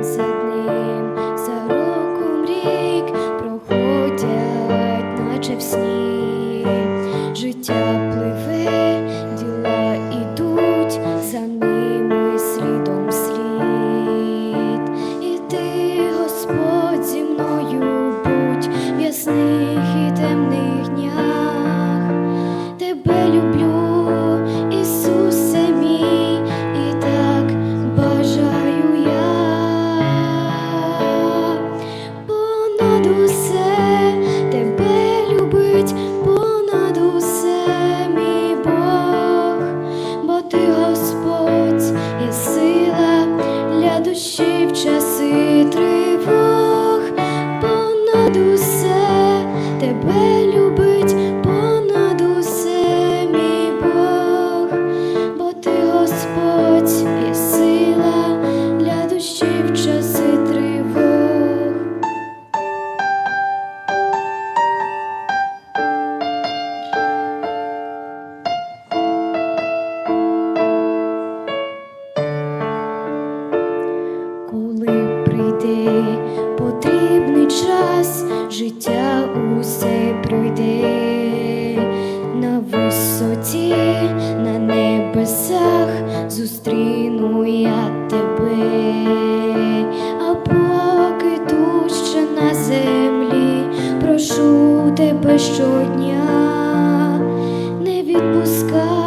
pronounce name. потрібний час життя усе пройде, на висоті, на небесах зустріну я тебе, а поки тут на землі, прошу тебе щодня, не відпускай.